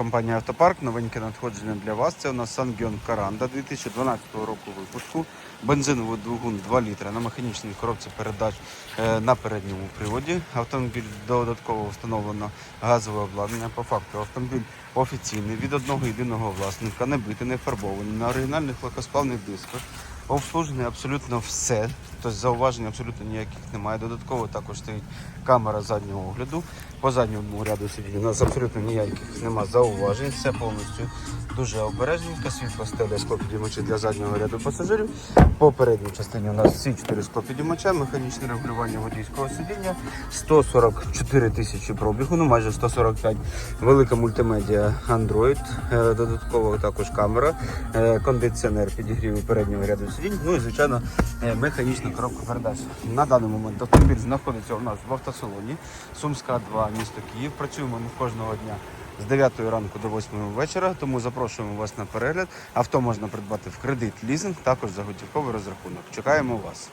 компанія Автопарк. Новеньке надходження для вас. Це у нас Sangyon Каранда 2012 року випуску. Бензиновий двигун 2 літра на механічній коробці передач е, на передньому приводі. Автомобіль додатково встановлено газове обладнання. По факту автомобіль офіційний від одного єдиного власника, не битий, не фарбований, на оригінальних легкосплавних дисках. Обслужене абсолютно все, тобто зауважень абсолютно ніяких немає. Додатково також стоїть камера заднього огляду. По задньому ряду сидінь у нас абсолютно ніяких немає зауважень. Все повністю дуже обережненько. Світло стеля склопідіймачі для заднього ряду пасажирів. По передній частині у нас всі чотири склопідіймача, механічне регулювання водійського сидіння, 144 тисячі пробігу, ну майже 145. Велика мультимедіа Android, е, додатково також камера, е, кондиціонер підігріву переднього ряду сидінь. Ну і звичайно е, механічна коробка передач. На даний момент автомобіль знаходиться у нас в автосалоні Сумська 2, місто Київ. Працюємо ми кожного дня. З 9 ранку до 8 вечора, тому запрошуємо вас на перегляд. Авто можна придбати в кредит, лізинг, також за готівковий розрахунок. Чекаємо вас.